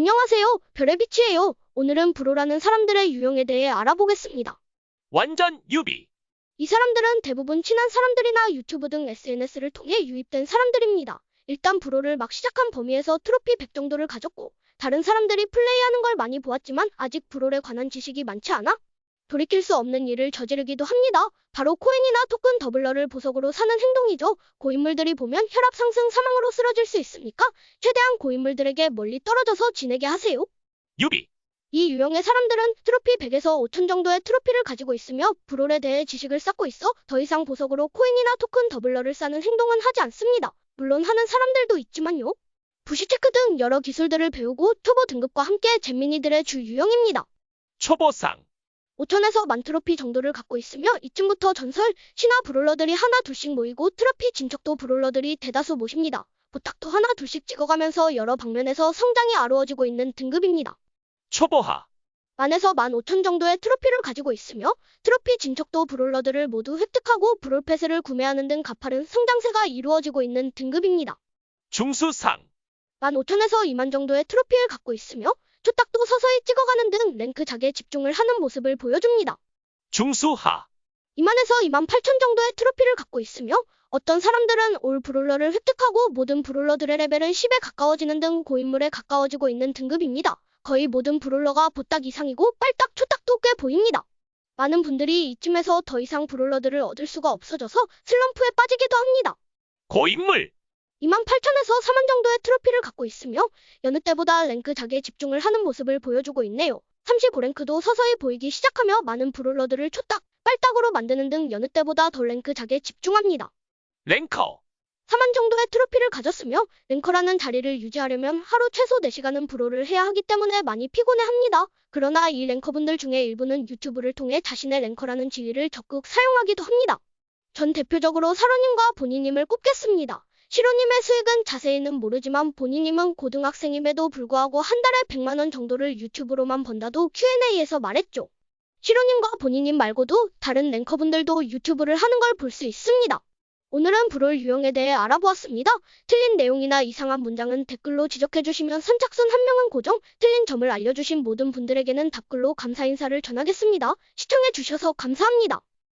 안녕하세요. 별의 빛이에요. 오늘은 브로라는 사람들의 유형에 대해 알아보겠습니다. 완전 유비. 이 사람들은 대부분 친한 사람들이나 유튜브 등 SNS를 통해 유입된 사람들입니다. 일단 브로를 막 시작한 범위에서 트로피 100 정도를 가졌고, 다른 사람들이 플레이하는 걸 많이 보았지만 아직 브롤에 관한 지식이 많지 않아 돌이킬 수 없는 일을 저지르기도 합니다. 바로 코인이나 토큰 더블러를 보석으로 사는 행동이죠. 고인물들이 보면 혈압 상승 사망으로 쓰러질 수 있으니까 최대한 고인물들에게 멀리 떨어져서 지내게 하세요. 유비. 이 유형의 사람들은 트로피 100에서 5000 정도의 트로피를 가지고 있으며 브롤에 대해 지식을 쌓고 있어 더 이상 보석으로 코인이나 토큰 더블러를 쌓는 행동은 하지 않습니다. 물론 하는 사람들도 있지만요. 부시체크 등 여러 기술들을 배우고 투보 등급과 함께 잼민이들의 주 유형입니다. 초보상. 5천에서 만 트로피 정도를 갖고 있으며 이쯤부터 전설, 신화 브롤러들이 하나 둘씩 모이고 트로피 진척도 브롤러들이 대다수 모십니다. 부탁도 하나 둘씩 찍어가면서 여러 방면에서 성장이 아루어지고 있는 등급입니다. 초보하. 만에서 만 5천 정도의 트로피를 가지고 있으며 트로피 진척도 브롤러들을 모두 획득하고 브롤패스를 구매하는 등 가파른 성장세가 이루어지고 있는 등급입니다. 중수상. 15,000에서 2만 정도의 트로피를 갖고 있으며 초딱도 서서히 찍어가는 등 랭크 작에 집중을 하는 모습을 보여줍니다. 중수하. 2만에서 2만 8천 정도의 트로피를 갖고 있으며 어떤 사람들은 올 브롤러를 획득하고 모든 브롤러들의 레벨은 10에 가까워지는 등 고인물에 가까워지고 있는 등급입니다. 거의 모든 브롤러가 보딱 이상이고 빨딱 초딱도 꽤 보입니다. 많은 분들이 이쯤에서 더 이상 브롤러들을 얻을 수가 없어져서 슬럼프에 빠지기도 합니다. 고인물. 2만 8천에서 4만 정도의 트로피를 갖고 있으며 여느 때보다 랭크 작에 집중을 하는 모습을 보여주고 있네요. 35랭크도 서서히 보이기 시작하며 많은 브롤러들을 초딱, 빨딱으로 만드는 등 여느 때보다 더 랭크 작에 집중합니다. 랭커. 4만 정도의 트로피를 가졌으며 랭커라는 자리를 유지하려면 하루 최소 4시간은 브롤을 해야 하기 때문에 많이 피곤해합니다. 그러나 이 랭커분들 중에 일부는 유튜브를 통해 자신의 랭커라는 지위를 적극 사용하기도 합니다. 전 대표적으로 사로님과 본인님을 꼽겠습니다. 시로님의 수익은 자세히는 모르지만 본인님은 고등학생임에도 불구하고 한 달에 100만원 정도를 유튜브로만 번다도 Q&A에서 말했죠. 시로님과 본인님 말고도 다른 랭커분들도 유튜브를 하는 걸 볼 수 있습니다. 오늘은 브롤 유형에 대해 알아보았습니다. 틀린 내용이나 이상한 문장은 댓글로 지적해주시면 선착순 한 명은 고정, 틀린 점을 알려주신 모든 분들에게는 답글로 감사 인사를 전하겠습니다. 시청해주셔서 감사합니다.